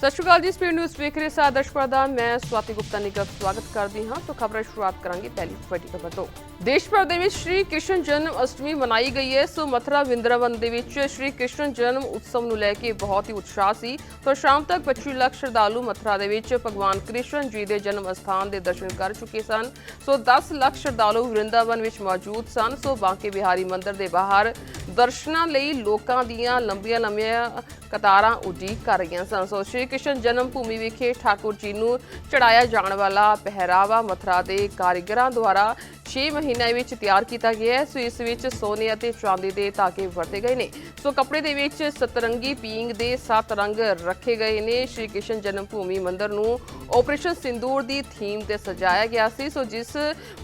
ਸਤਿ ਸ਼੍ਰੀ ਅਕਾਲ ਜੀ speed news ਵੇਖ ਰਹੇ ਸਾਰ ਦਰਸ਼ਕਾਂ ਦਾ। ਮੈਂ ਸਵਾਤੀ ਗੁਪਤਾ ਨਿਗਮ ਸਵਾਗਤ ਕਰਦੀ ਹਾਂ। ਤੋਂ ਖਬਰਾਂ ਸ਼ੁਰੂਆਤ ਕਰਾਂਗੇ ਪਹਿਲੀ ਵੱਡੀ ਖਬਰ ਤੋਂ। ਦੇਸ਼ ਭਰ ਦੇ ਵਿੱਚ ਸ਼੍ਰੀ ਕ੍ਰਿਸ਼ਨ ਜਨਮ ਅਸ਼ਟਮੀ ਮਨਾਈ ਗਈ ਹੈ। ਸੋ ਮਥੁਰਾ ਵਿੰਦਰਾਵਨ ਦੇ ਵਿੱਚ ਸ਼੍ਰੀ ਕ੍ਰਿਸ਼ਨ ਜਨਮ ਉਤਸਵ ਨੂੰ ਲੈ ਕੇ ਬਹੁਤ ਹੀ ਉਤਸ਼ਾਹ ਸੀ। ਤੋਂ ਸ਼ਾਮ ਤੱਕ 25 ਲੱਖ ਸ਼ਰਧਾਲੂ ਮਥੁਰਾ ਦੇ ਵਿੱਚ ਭਗਵਾਨ ਕ੍ਰਿਸ਼ਨ ਜੀ ਦੇ ਜਨਮ ਅਸਥਾਨ ਦੇ ਦਰਸ਼ਨ ਕਰ ਚੁੱਕੇ ਸਨ। ਸੋ 10 ਲੱਖ ਸ਼ਰਧਾਲੂ ਵਰਿੰਦਾਵਨ ਵਿੱਚ ਮੌਜੂਦ ਸਨ। ਸੋ ਬਾਂਕੇ ਬਿਹਾਰੀ ਮੰਦਿਰ ਦੇ ਬਾਹਰ ਦਰਸ਼ਨਾਂ ਲਈ ਲੋਕਾਂ ਦੀਆਂ ਲੰਬੀਆਂ ਲੰਬੀਆਂ ਕਤਾਰਾਂ ਉਡੀਕ ਕਰ ਰਹੀਆਂ ਸਨ। ਸੋ ਸ਼੍ਰੀ ਕ੍ਰਿਸ਼ਨ ਜਨਮ ਭੂਮੀ ਵਿਖੇ ਠਾਕੁਰ ਜੀ ਨੂੰ ਚੜਾਇਆ ਜਾਣ ਵਾਲਾ ਪਹਿਰਾਵਾ ਮਥੁਰਾ ਦੇ ਕਾਰੀਗਰਾਂ ਦੁਆਰਾ 6 ਮਹੀਨਿਆਂ ਵਿੱਚ ਤਿਆਰ ਕੀਤਾ ਗਿਆ ਹੈ। ਸੋ ਇਸ ਵਿੱਚ ਸੋਨੇ ਅਤੇ ਚਾਂਦੀ ਦੇ ਧਾਗੇ ਵਰਤੇ ਗਏ ਨੇ। ਸੋ ਕੱਪੜੇ ਦੇ ਵਿੱਚ ਸਤਰੰਗੀ ਪੀਂਗ ਦੇ ਸੱਤ ਰੰਗ ਰੱਖੇ ਗਏ ਨੇ। ਸ਼੍ਰੀ ਕ੍ਰਿਸ਼ਨ ਜਨਮ ਭੂਮੀ ਮੰਦਿਰ ਨੂੰ ਆਪਰੇਸ਼ਨ ਸਿੰਦੂਰ ਦੀ ਥੀਮ ਤੇ ਸਜਾਇਆ ਗਿਆ ਸੀ। ਸੋ ਜਿਸ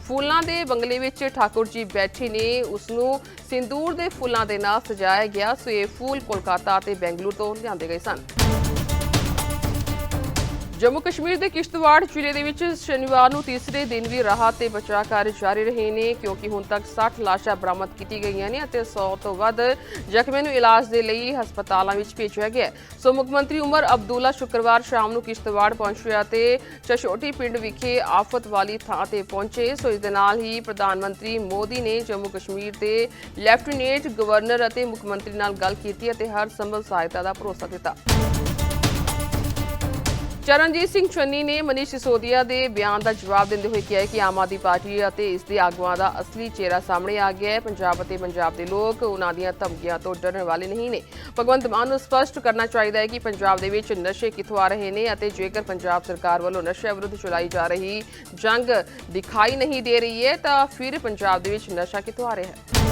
ਫੁੱਲਾਂ ਦੇ ਬੰਗਲੇ ਵਿੱਚ ਠਾਕੁਰ ਜੀ ਬੈਠੇ ਨੇ, ਉਸ ਨੂੰ ਸਿੰਦੂਰ ਦੇ ਫੁੱਲਾਂ ਦੇ ਨਾਲ ਸਜਾਇਆ ਗਿਆ। ਸੋ ਇਹ ਫੁੱਲ ਕੋਲਕਾਤਾ ਅਤੇ ਬੈਂਗਲੁਰੂ ਤੋਂ ਲਿਆਂਦੇ ਗਏ ਸਨ। ਜੰਮੂ ਕਸ਼ਮੀਰ ਦੇ ਕਿਸ਼ਤਵਾੜ ਜ਼ਿਲ੍ਹੇ ਦੇ ਵਿੱਚ ਸ਼ਨੀਵਾਰ ਨੂੰ ਤੀਸਰੇ ਦਿਨ ਵੀ ਰਾਹਤ ਤੇ ਬਚਾਅ ਕਾਰਜ ਜਾਰੀ ਰਹੇ ਨੇ, ਕਿਉਂਕਿ ਹੁਣ ਤੱਕ 60 ਲਾਸ਼ਾਂ ਬਰਾਮਦ ਕੀਤੀ ਗਈਆਂ ਨੇ ਅਤੇ 100 ਤੋਂ ਵੱਧ ਜ਼ਖਮੀਆਂ ਨੂੰ ਇਲਾਜ ਦੇ ਲਈ ਹਸਪਤਾਲਾਂ ਵਿੱਚ ਭੇਜਿਆ ਗਿਆ ਸੋ ਮੁੱਖ ਮੰਤਰੀ ਉਮਰ ਅਬਦੁੱਲਾ ਸ਼ੁੱਕਰਵਾਰ ਸ਼ਾਮ ਨੂੰ ਕਿਸ਼ਤਵਾੜ ਪਹੁੰਚਿਆ ਤੇ ਚਸ਼ੋਟੀ ਪਿੰਡ ਵਿਖੇ ਆਫਤ ਵਾਲੀ ਥਾਂ ਤੇ ਪਹੁੰਚੇ। ਸੋ ਇਸ ਦੇ ਨਾਲ ਹੀ ਪ੍ਰਧਾਨ ਮੰਤਰੀ ਮੋਦੀ ਨੇ ਜੰਮੂ ਕਸ਼ਮੀਰ ਦੇ ਲੈਫਟੀਨੈਂਟ ਗਵਰਨਰ ਅਤੇ ਮੁੱਖ ਮੰਤਰੀ ਨਾਲ ਗੱਲ ਕੀਤੀ ਅਤੇ ਹਰ ਸੰਭਵ ਸਹਾਇਤਾ ਦਾ ਭਰੋਸਾ ਦਿੱਤਾ। ਚਰਨਜੀਤ ਸਿੰਘ ਚੰਨੀ ਨੇ ਮਨੀਸ਼ ਸਿਸੋਦੀਆ ਦੇ ਬਿਆਨ ਦਾ ਜਵਾਬ ਦਿੰਦੇ ਹੋਏ ਕਿਹਾ ਕਿ ਆਮ ਆਦਮੀ ਪਾਰਟੀ ਅਤੇ ਇਸ ਦੇ ਆਗੂਆਂ ਦਾ ਅਸਲੀ ਚਿਹਰਾ ਸਾਹਮਣੇ ਆ ਗਿਆ ਹੈ। ਪੰਜਾਬ ਅਤੇ ਪੰਜਾਬ ਦੇ ਲੋਕ ਉਹਨਾਂ ਦੀਆਂ ਧਮਕੀਆਂ ਤੋਂ ਡਰਨ ਵਾਲੇ ਨਹੀਂ ਨੇ। ਭਗਵੰਤ ਮਾਨ ਨੂੰ ਸਪਸ਼ਟ ਕਰਨਾ ਚਾਹੀਦਾ ਹੈ ਕਿ ਪੰਜਾਬ ਦੇ ਵਿੱਚ ਨਸ਼ੇ ਕਿੱਥੋਂ ਆ ਰਹੇ ਨੇ ਅਤੇ ਜੇਕਰ ਪੰਜਾਬ ਸਰਕਾਰ ਵੱਲੋਂ ਨਸ਼ੇ ਵਿਰੁੱਧ ਚਲਾਈ ਜਾ ਰਹੀ ਜੰਗ ਦਿਖਾਈ ਨਹੀਂ ਦੇ ਰਹੀ ਹੈ, ਤਾਂ ਫਿਰ ਪੰਜਾਬ ਦੇ ਵਿੱਚ ਨਸ਼ਾ ਕਿੱਥੋਂ ਆ ਰਿਹਾ ਹੈ?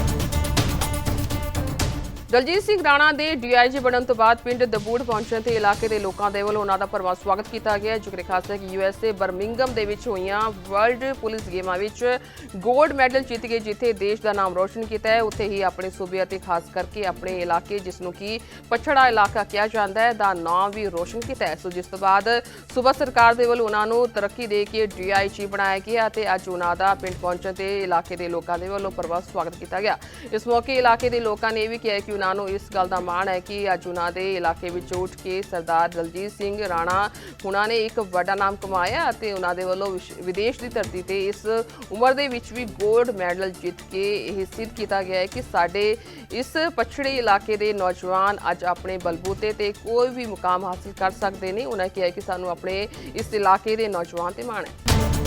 ਦਲਜੀਤ ਸਿੰਘ ਰਾਣਾ ਦੇ ਡੀਆਈਜੀ ਬਣਨ ਤੋਂ ਬਾਅਦ ਪਿੰਡ ਦਬੂੜ ਪਹੁੰਚਣ ਤੇ ਇਲਾਕੇ ਦੇ ਲੋਕਾਂ ਦੇ ਵੱਲੋਂ ਉਹਨਾਂ ਦਾ ਭਰਵਾਂ ਸਵਾਗਤ ਕੀਤਾ ਗਿਆ ਜ਼ਿਕਰ ਖਾਸ ਹੈ ਕਿ ਯੂਐਸਏ ਬਰਮਿੰਗਮ ਦੇ ਵਿੱਚ ਹੋਈਆਂ ਵਰਲਡ ਪੁਲਿਸ ਗੇਮਾਂ ਵਿੱਚ ਗੋਲਡ ਮੈਡਲ ਜਿੱਤ ਕੇ ਜਿੱਥੇ ਦੇਸ਼ ਦਾ ਨਾਮ ਰੋਸ਼ਨ ਕੀਤਾ ਹੈ, ਉੱਥੇ ਹੀ ਆਪਣੇ ਸੂਬੇ ਅਤੇ ਖਾਸ ਕਰਕੇ ਆਪਣੇ ਇਲਾਕੇ, ਜਿਸ ਨੂੰ ਕਿ ਪਛੜਾ ਇਲਾਕਾ ਕਿਹਾ ਜਾਂਦਾ ਹੈ, ਦਾ ਨਾਮ ਵੀ ਰੋਸ਼ਨ ਕੀਤਾ ਹੈ। ਸੋ ਜਿਸ ਤੋਂ ਬਾਅਦ ਸੂਬਾ ਸਰਕਾਰ ਦੇ ਵੱਲੋਂ ਉਹਨਾਂ ਨੂੰ ਤਰੱਕੀ ਦੇ ਕੇ ਡੀਆਈਜੀ ਬਣਾਇਆ ਗਿਆ ਅਤੇ ਅੱਜ ਉਹਨਾਂ ਦਾ ਪਿੰਡ ਪਹੁੰਚਣ ਤੇ ਇਲਾਕੇ ਦੇ ਲੋਕਾਂ ਦੇ ਵੱਲੋਂ ਭਰਵਾਂ ਸਵਾਗਤ ਕੀਤਾ ਗਿਆ। ਇਸ ਮੌਕੇ ਇਲਾਕੇ ਦੇ ਲੋਕਾਂ ਨੇ ਇਹ ਵੀ ਕਿਹਾ ਕਿ ਉਹਨਾਂ ਨੂੰ ਇਸ ਗੱਲ ਦਾ ਮਾਣ ਹੈ ਕਿ ਅੱਜ ਉਹਨਾਂ ਦੇ ਇਲਾਕੇ ਵਿੱਚ ਉੱਠ ਕੇ ਸਰਦਾਰ ਦਲਜੀਤ ਸਿੰਘ ਰਾਣਾ ਉਹਨਾਂ ਨੇ ਇੱਕ ਵੱਡਾ ਨਾਮ ਕਮਾਇਆ ਅਤੇ ਉਹਨਾਂ ਦੇ ਵੱਲੋਂ ਵਿਸ਼- ਵਿਦੇਸ਼ ਦੀ ਧਰਤੀ ਤੇ ਇਸ ਉਮਰ ਦੇ ਵਿੱਚ ਵੀ 골ਡ ਮੈਡਲ ਜਿੱਤ ਕੇ ਇਹ ਸਿੱਧ ਕੀਤਾ ਗਿਆ ਹੈ ਕਿ ਸਾਡੇ ਇਸ ਪਛੜੇ ਇਲਾਕੇ ਦੇ ਨੌਜਵਾਨ ਅੱਜ ਆਪਣੇ ਬਲਬੂਤੇ ਤੇ ਕੋਈ ਵੀ ਮੁਕਾਮ ਹਾਸਲ ਕਰ ਸਕਦੇ ਨੇ। ਉਹਨਾਂ ਕਿਹਾ ਕਿ ਸਾਨੂੰ ਆਪਣੇ ਇਸ ਇਲਾਕੇ ਦੇ ਨੌਜਵਾਨ ਤੇ ਮਾਣ ਹੈ।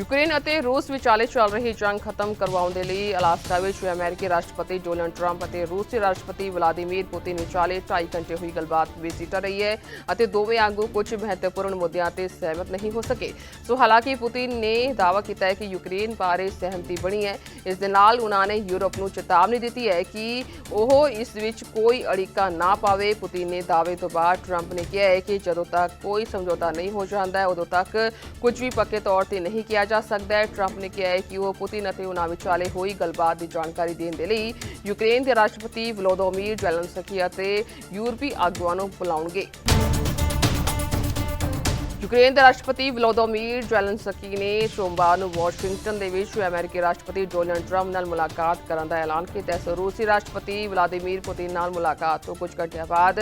ਯੂਕਰੇਨ ਅਤੇ ਰੂਸ ਵਿਚਾਲੇ ਚੱਲ ਰਹੀ ਜੰਗ ਖਤਮ ਕਰਵਾਉਣ ਦੇ ਲਈ ਅਲਾਸਕਾ ਵਿੱਚ ਅਮਰੀਕੀ ਰਾਸ਼ਟਰਪਤੀ ਡੋਨਲਡ ਟਰੰਪ ਅਤੇ ਰੂਸੀ ਰਾਸ਼ਟਰਪਤੀ ਵਲਾਦੀਮੀਰ ਪੁਤਿਨ ਵਿਚਾਲੇ 2.5 ਘੰਟੇ ਹੋਈ ਗੱਲਬਾਤ ਬੇਸਿੱਟਾ ਰਹੀ ਹੈ ਅਤੇ ਦੋਵੇਂ ਆਗੂ ਕੁਝ ਮਹੱਤਵਪੂਰਨ ਮੁੱਦਿਆਂ ਤੇ ਸਹਿਮਤ ਨਹੀਂ ਹੋ ਸਕੇ। ਸੋ ਹਾਲਾਂਕਿ ਪੁਤਿਨ ਨੇ ਦਾਅਵਾ ਕੀਤਾ ਹੈ ਕਿ ਯੂਕਰੇਨ ਬਾਰੇ ਸਹਿਮਤੀ ਬਣੀ ਹੈ। ਇਸ ਦੇ ਨਾਲ ਉਹਨਾਂ ਨੇ ਯੂਰਪ ਨੂੰ ਚੇਤਾਵਨੀ ਦਿੱਤੀ ਹੈ ਕਿ ਉਹ ਇਸ ਵਿੱਚ ਕੋਈ ਅੜਿੱਕਾ ਨਾ ਪਾਵੇ। ਪੁਤਿਨ ਨੇ ਦਾਅਵੇ ਤੋਂ ਬਾਅਦ ਟਰੰਪ ਨੇ ਕਿਹਾ ਹੈ ਕਿ ਜਦੋਂ ਤੱਕ ਕੋਈ ਸਮਝੌਤਾ ਨਹੀਂ ਹੋ ਜਾਂਦਾ, ਉਦੋਂ ਤੱਕ ਕੁਝ ਵੀ ਪੱਕੇ ਤੌਰ ਤੇ ਨਹੀਂ ਕਿਹਾ ਜਾ ਸਕਦਾ ਹੈ। ਟਰੰਪ ਨੇ ਕਿਹਾ ਹੈ ਕਿ ਉਹ ਪੁਤਿਨ ਅਤੇ ਉਹਨਾਂ ਵਿਚਾਲੇ ਹੋਈ ਗੱਲਬਾਤ ਦੀ ਜਾਣਕਾਰੀ ਦੇਣ ਦੇ ਲਈ ਯੂਕਰੇਨ ਦੇ ਰਾਸ਼ਟਰਪਤੀ ਵਲੋਦੋਮੀਰ ਜ਼ੈਲੈਂਸਕੀ ਅਤੇ ਯੂਰਪੀ ਆਗੂਆਂ ਨੂੰ ਬੁਲਾਉਣਗੇ। ਯੂਕਰੇਨ ਦੇ ਰਾਸ਼ਟਰਪਤੀ ਵਲੋਦੋਮੀਰ ਜ਼ੈਲੈਂਸਕੀ ਨੇ ਸੋਮਵਾਰ ਨੂੰ ਵਾਸ਼ਿੰਗਟਨ ਦੇ ਵਿੱਚ ਅਮਰੀਕੀ ਰਾਸ਼ਟਰਪਤੀ ਡੋਨਲਡ ਟਰੰਪ ਨਾਲ ਮੁਲਾਕਾਤ ਕਰਨ ਦਾ ਐਲਾਨ ਕੀਤਾ। ਹੈ ਸੋ ਰੂਸੀ ਰਾਸ਼ਟਰਪਤੀ ਵਲਾਦੀਮੀਰ ਪੁਤਿਨ ਨਾਲ ਮੁਲਾਕਾਤ ਤੋਂ ਕੁਝ ਘੰਟਿਆਂ ਬਾਅਦ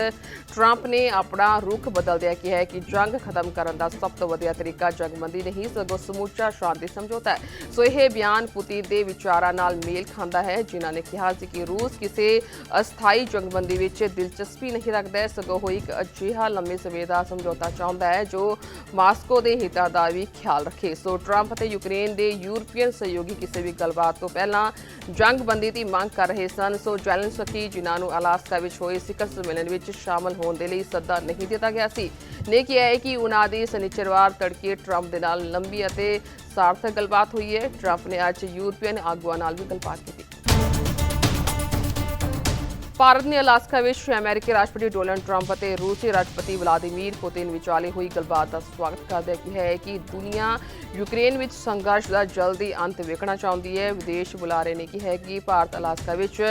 ਟਰੰਪ ਨੇ ਆਪਣਾ ਰੁਖ ਬਦਲਦਿਆਂ ਕਿਹਾ ਹੈ ਕਿ ਜੰਗ ਖਤਮ ਕਰਨ ਦਾ ਸਭ ਤੋਂ ਵਧੀਆ ਤਰੀਕਾ ਜੰਗਬੰਦੀ ਨਹੀਂ, ਸਗੋਂ ਸਮੁੱਚਾ ਸ਼ਾਂਤੀ ਸਮਝੌਤਾ ਹੈ। ਸੋ ਇਹ ਬਿਆਨ ਪੁਤਿਨ ਦੇ ਵਿਚਾਰਾਂ ਨਾਲ ਮੇਲ ਖਾਂਦਾ ਹੈ, ਜਿਨ੍ਹਾਂ ਨੇ ਕਿਹਾ ਸੀ ਕਿ ਰੂਸ ਕਿਸੇ ਅਸਥਾਈ ਜੰਗਬੰਦੀ ਵਿੱਚ ਦਿਲਚਸਪੀ ਨਹੀਂ ਰੱਖਦਾ ਸਗੋਂ ਉਹ ਇੱਕ ਅਜਿਹਾ ਲੰਮੇ ਸਮੇਂ ਦਾ ਸਮਝੌਤਾ ਚਾਹੁੰਦਾ ਹੈ, ਜੋ ਮਾਸਕੋ ਦੇ ਹਿੱਤਾਂ ਦਾ ਵੀ ਖਿਆਲ ਰੱਖੇ। ਸੋ ਟਰੰਪ ਅਤੇ ਯੂਕਰੇਨ ਦੇ ਯੂਰਪੀਅਨ ਸਹਿਯੋਗੀ ਕਿਸੇ ਵੀ ਗੱਲਬਾਤ ਤੋਂ ਪਹਿਲਾਂ ਜੰਗਬੰਦੀ ਦੀ ਮੰਗ ਕਰ ਰਹੇ ਸਨ। ਸੋ ਜ਼ੈਲੈਂਸਕੀ, ਜਿਨ੍ਹਾਂ ਨੂੰ ਅਲਾਸਕਾ ਵਿੱਚ ਹੋਏ ਸਿਖਰ ਸੰਮੇਲਨ ਵਿੱਚ ਸ਼ਾਮਲ ਹੋਣ ਦੇ ਲਈ ਸੱਦਾ ਨਹੀਂ ਦਿੱਤਾ ਗਿਆ ਸੀ, ਨੇ ਕਿਹਾ ਹੈ ਕਿ ਉਹਨਾਂ ਦੀ ਸਨਿਚਰਵਾਰ ਤੜਕੇ ਟਰੰਪ ਦੇ ਨਾਲ ਲੰਬੀ ਅਤੇ ਸਾਰਥਕ ਗੱਲਬਾਤ ਹੋਈ ਹੈ। ਟਰੰਪ ਨੇ ਅੱਜ ਯੂਰਪੀਅਨ ਆਗੂਆਂ ਨਾਲ ਵੀ ਗੱਲਬਾਤ ਕੀਤੀ। ਭਾਰਤ ਨੇ ਅਲਾਸਕਾ ਵਿੱਚ ਅਮਰੀਕੀ ਰਾਸ਼ਟਰਪਤੀ ਡੋਨਲਡ ਟਰੰਪ ਅਤੇ ਰੂਸੀ ਰਾਸ਼ਟਰਪਤੀ ਵਲਾਦੀਮੀਰ ਪੁਤਿਨ ਵਿਚਾਲੇ ਹੋਈ ਗੱਲਬਾਤ ਦਾ ਸਵਾਗਤ ਕਰਦਿਆਂ ਕਿਹਾ ਹੈ ਕਿ ਦੁਨੀਆ ਯੂਕਰੇਨ ਵਿੱਚ ਸੰਘਰਸ਼ ਦਾ ਜਲਦੀ ਅੰਤ ਵੇਖਣਾ ਚਾਹੁੰਦੀ ਹੈ। ਵਿਦੇਸ਼ ਬੁਲਾਰੇ ਨੇ ਕਿਹਾ ਕਿ ਭਾਰਤ ਅਲਾਸਕਾ ਵਿੱਚ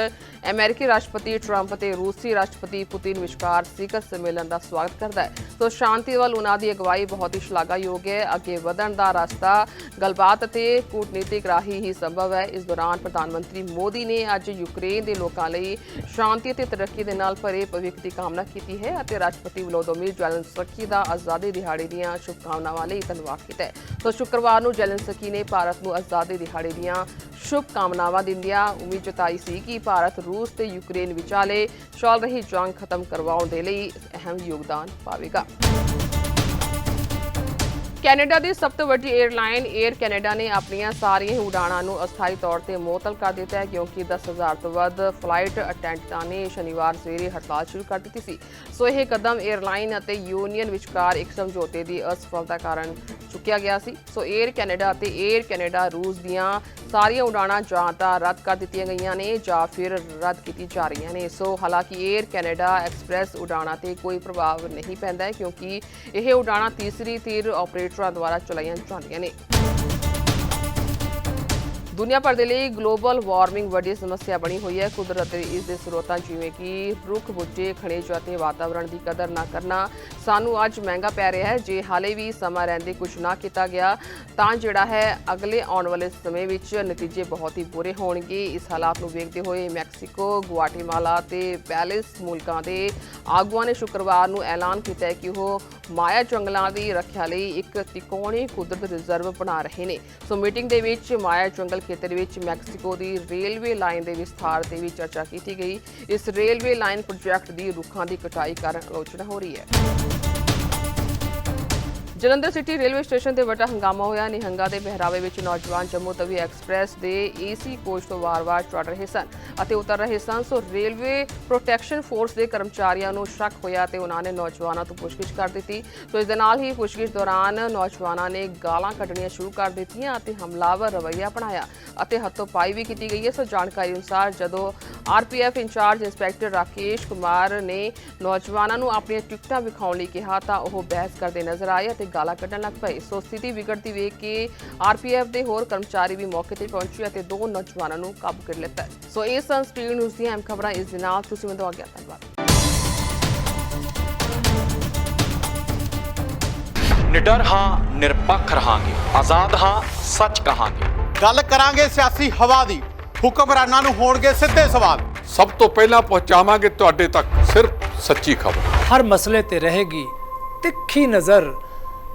ਅਮਰੀਕੀ ਰਾਸ਼ਟਰਪਤੀ ਟਰੰਪ ਅਤੇ ਰੂਸੀ ਰਾਸ਼ਟਰਪਤੀ ਪੁਤਿਨ ਵਿਚਕਾਰ ਸਿਖਰ ਸੰਮੇਲਨ ਦਾ ਸਵਾਗਤ ਕਰਦਾ ਹੈ। ਸੋ ਸ਼ਾਂਤੀ ਵੱਲ ਉਹਨਾਂ ਦੀ ਅਗਵਾਈ ਬਹੁਤ ਹੀ ਸ਼ਲਾਘਾਯੋਗ ਹੈ। ਅੱਗੇ ਵਧਣ ਦਾ ਰਸਤਾ ਗੱਲਬਾਤ ਅਤੇ ਕੂਟਨੀਤਿਕ ਰਾਹੀਂ ਹੀ ਸੰਭਵ ਹੈ। ਇਸ ਦੌਰਾਨ ਪ੍ਰਧਾਨ ਮੰਤਰੀ ਮੋਦੀ ਨੇ ਅੱਜ ਯੂਕਰੇਨ ਦੇ ਲੋਕਾਂ ਲਈ ਸ਼ਾਂਤੀ ਸ਼ਾਂਤੀ ਅਤੇ ਤਰੱਕੀ ਦੇ ਨਾਲ ਭਰੇ ਭਵਿੱਖ ਦੀ ਕਾਮਨਾ ਕੀਤੀ ਹੈ ਅਤੇ ਰਾਸ਼ਟਰਪਤੀ ਵਲੋਦੋਮੀਰ ਜ਼ੈਲੈਂਸਕੀ ਦਾ ਆਜ਼ਾਦੀ ਦਿਹਾੜੇ ਦੀਆਂ ਸ਼ੁਭਕਾਮਨਾਵਾਂ ਲਈ ਧੰਨਵਾਦ ਕੀਤਾ ਹੈ। ਸੋ ਸ਼ੁੱਕਰਵਾਰ ਨੂੰ ਜੈਲਨਸਕੀ ਨੇ ਭਾਰਤ ਨੂੰ ਆਜ਼ਾਦੀ ਦਿਹਾੜੇ ਦੀਆਂ ਸ਼ੁਭਕਾਮਨਾਵਾਂ ਦਿੰਦਿਆਂ ਉਮੀਦ ਜਤਾਈ ਸੀ ਕਿ ਭਾਰਤ, ਰੂਸ ਤੇ ਯੂਕਰੇਨ ਵਿਚਾਲੇ ਚੱਲ ਰਹੀ ਜੰਗ ਖਤਮ ਕਰਵਾਉਣ ਦੇ ਲਈ ਅਹਿਮ ਯੋਗਦਾਨ ਪਾਵੇਗਾ। ਕੈਨੇਡਾ ਦੀ ਸਭ ਤੋਂ ਵੱਡੀ 에ਅਰਲਾਈਨ 에ਅਰ ਕੈਨੇਡਾ ਨੇ ਆਪਣੀਆਂ ਸਾਰੀਆਂ ਉਡਾਣਾਂ ਨੂੰ ਅਸਥਾਈ ਤੌਰ ਤੇ ਮੁਅਤਲ ਕਰ ਦਿੱਤਾ ਹੈ, ਕਿਉਂਕਿ 10000 ਤੋਂ ਵੱਧ ਫਲਾਈਟ ਅਟੈਂਡੈਂਟਾਂ ਨੇ ਸ਼ਨੀਵਾਰ ਸਵੇਰੇ ਹੜਤਾਲ ਸ਼ੁਰੂ ਕਰ ਦਿੱਤੀ ਸੀ। ਸੋ ਇਹ ਕਦਮ 에ਅਰਲਾਈਨ ਅਤੇ ਯੂਨੀਅਨ ਵਿਚਕਾਰ ਇੱਕ ਸਮਝੌਤੇ ਦੀ ਅਸਫਲਤਾ ਕਾਰਨ ਚੁੱਕਿਆ ਗਿਆ ਸੀ। ਸੋ 에ਅਰ ਕੈਨੇਡਾ ਅਤੇ 에ਅਰ ਕੈਨੇਡਾ ਰੂਸ ਦੀਆਂ ਸਾਰੀਆਂ ਉਡਾਣਾਂ ਜਾਂ ਤਾਂ ਰੱਦ ਕਰ ਦਿੱਤੀਆਂ ਗਈਆਂ ਨੇ ਜਾਂ ਫਿਰ ਰੱਦ ਕੀਤੀ ਜਾ ਰਹੀਆਂ ਨੇ। ਸੋ ਹਾਲਾਂਕਿ 에ਅਰ ਕੈਨੇਡਾ ਐਕਸਪ੍ਰੈਸ ਉਡਾਣਾਂ ਤੇ ਕੋਈ ਪ੍ਰਭਾਵ ਨਹੀਂ ਪੈਂਦਾ ਕਿਉਂਕਿ ਇਹ ਉਡਾਣਾਂ ਤੀਸਰੀ ਤੀਰ ਆਪਰੇਟ ਆਪਰੇਟਰਾਂ ਦੁਆਰਾ ਚਲਾਈਆਂ ਜਾਂਦੀਆਂ ਨੇ। ਦੁਨੀਆ ਭਰ ਦੇ ਲਈ ਗਲੋਬਲ ਵਾਰਮਿੰਗ ਵੱਡੀ ਸਮੱਸਿਆ ਬਣੀ ਹੋਈ ਹੈ। ਕੁਦਰਤ ਅਤੇ ਇਸ ਦੇ ਸਰੋਤਾਂ ਜਿਵੇਂ ਕਿ ਰੁੱਖ ਬੁੱਝੇ, ਖਣਿਜ ਅਤੇ ਵਾਤਾਵਰਣ ਦੀ ਕਦਰ ਨਾ ਕਰਨਾ ਸਾਨੂੰ ਅੱਜ ਮਹਿੰਗਾ ਪੈ ਰਿਹਾ ਹੈ। ਜੇ ਹਾਲੇ ਵੀ ਸਮਾਂ ਰਹਿੰਦੇ ਕੁਝ ਨਾ ਕੀਤਾ ਗਿਆ, ਤਾਂ ਜਿਹੜਾ ਹੈ ਅਗਲੇ ਆਉਣ ਵਾਲੇ ਸਮੇਂ ਵਿੱਚ ਨਤੀਜੇ ਬਹੁਤ ਹੀ ਬੁਰੇ ਹੋਣਗੇ। ਇਸ ਹਾਲਾਤ ਨੂੰ ਵੇਖਦੇ ਹੋਏ ਮੈਕਸੀਕੋ ਗੁਆਟੇਮਾਲਾ ਤੇ ਪੈਲਿਸ ਮੁਲਕਾਂ ਦੇ ਆਗੂਆਂ ਨੇ ਸ਼ੁੱਕਰਵਾਰ ਨੂੰ ਐਲਾਨ ਕੀਤਾ ਕਿ ਉਹ ਮਾਇਆ ਜੰਗਲਾਂ ਦੀ ਰੱਖਿਆ ਲਈ ਇੱਕ ਤਿਕੋਣੀ ਕੁਦਰਤ ਰਿਜ਼ਰਵ ਬਣਾ ਰਹੇ ਨੇ। ਸੋ ਮੀਟਿੰਗ ਦੇ ਵਿੱਚ ਮਾਇਆ ਜੰਗਲ ਖੇਤਰ ਵਿੱਚ ਮੈਕਸੀਕੋ ਦੀ ਰੇਲਵੇ ਲਾਈਨ ਦੇ ਵਿਸਥਾਰ ਤੇ ਵੀ ਚਰਚਾ ਕੀਤੀ ਗਈ। ਇਸ ਰੇਲਵੇ ਲਾਈਨ ਪ੍ਰੋਜੈਕਟ ਦੀ ਰੁੱਖਾਂ ਦੀ ਕਟਾਈ ਕਾਰਨ ਆਲੋਚਨਾ ਹੋ ਰਹੀ ਹੈ। ਜਲੰਧਰ ਸਿਟੀ ਰੇਲਵੇ ਸਟੇਸ਼ਨ ਤੇ ਵੱਡਾ ਹੰਗਾਮਾ ਹੋਇਆ। ਨਿਹੰਗਾ ਦੇ ਪਹਿਰਾਵੇ ਵਿੱਚ ਨੌਜਵਾਨ ਜੰਮੂ ਤਵੀ ਐਕਸਪ੍ਰੈਸ ਦੇ ਏਸੀ ਕੋਚ ਤੋਂ ਵਾਰ-ਵਾਰ ਚੜ ਰਹੇ ਸਨ ਅਤੇ ਉਤਰ ਰਹੇ ਸਨ। ਸੋ ਰੇਲਵੇ ਪ੍ਰੋਟੈਕਸ਼ਨ ਫੋਰਸ ਦੇ ਕਰਮਚਾਰੀਆਂ ਨੂੰ ਸ਼ੱਕ ਹੋਇਆ ਤੇ ਉਹਨਾਂ ਨੇ ਨੌਜਵਾਨਾਂ ਤੋਂ ਪੁੱਛਗਿੱਛ ਕਰ ਦਿੱਤੀ। ਸੋ ਇਸ ਦੇ ਨਾਲ ਹੀ ਪੁੱਛਗਿੱਛ ਦੌਰਾਨ ਨੌਜਵਾਨਾਂ ਨੇ ਗਾਲਾਂ ਕੱਢਣੀਆਂ ਸ਼ੁਰੂ ਕਰ ਦਿੱਤੀਆਂ ਅਤੇ ਹਮਲਾਵਰ ਰਵੱਈਆ ਅਪਣਾਇਆ ਅਤੇ ਹੱਥੋਂ-ਪਾਈ ਵੀ ਕੀਤੀ ਗਈ ਹੈ। ਸੋ ਜਾਣਕਾਰੀ ਅਨੁਸਾਰ ਜਦੋਂ RPF in-charge inspector Rakesh Kumar ਨੇ ਨੌਜਵਾਨਾਂ ਨੂੰ ਆਪਣੀਆਂ ਟਿਕਟਾਂ ਵਿਖਾਉਣ ਲਈ ਕਿਹਾ ਤਾਂ ਉਹ ਬਹਿਸ ਕਰਦੇ ਨਜ਼ਰ ਆਏ ਅਤੇ ਗਾਲਾਂ ਕੱਢਣ ਲੱਗ ਪਏ। ਸੋ ਸਥਿਤੀ ਵਿਗੜਦੀ ਵੇਖ ਕੇ ਆਰਪੀਐਫ ਦੇ ਹੋਰ ਕਰਮਚਾਰੀ ਵੀ ਮੌਕੇ ਤੇ ਪਹੁੰਚੇ ਅਤੇ ਦੋ ਨੌਜਵਾਨਾਂ ਨੂੰ ਕਾਬੂ ਕਰ ਲਿੱਤਾ। ਸੋ ਇਹ ਸਨ ਸਪੀਡ ਨਿਊਜ਼ ਦੀਆਂ ਅਹਿਮ ਖਬਰਾਂ। ਇਸ ਦੇ ਨਾਲ ਤੁਸੀਂ ਮੈਨੂੰ ਆ ਗਿਆ ਧੰਨਵਾਦ। ਨਿਡਰ ਹਾਂ ਨਿਰਪੱਖ ਰਹਾਂਗੇ। ਆਜ਼ਾਦ ਹਾਂ ਸੱਚ ਕਹਾਂਗੇ। ਗੱਲ ਕਰਾਂਗੇ ਸਿਆਸੀ ਹਵਾ ਦੀ। ਹੁਕਮਰਾਨਾਂ ਨੂੰ ਹੋਣਗੇ ਸਿੱਧੇ ਸਵਾਲ। ਸਭ ਤੋਂ ਪਹਿਲਾਂ ਪਹੁੰਚਾਵਾਂਗੇ ਤੁਹਾਡੇ ਤੱਕ ਸਿਰਫ ਸੱਚੀ ਖਬਰ। ਹਰ ਮਸਲੇ ਤੇ ਰਹੇਗੀ ਤਿੱਖੀ ਨਜ਼ਰ।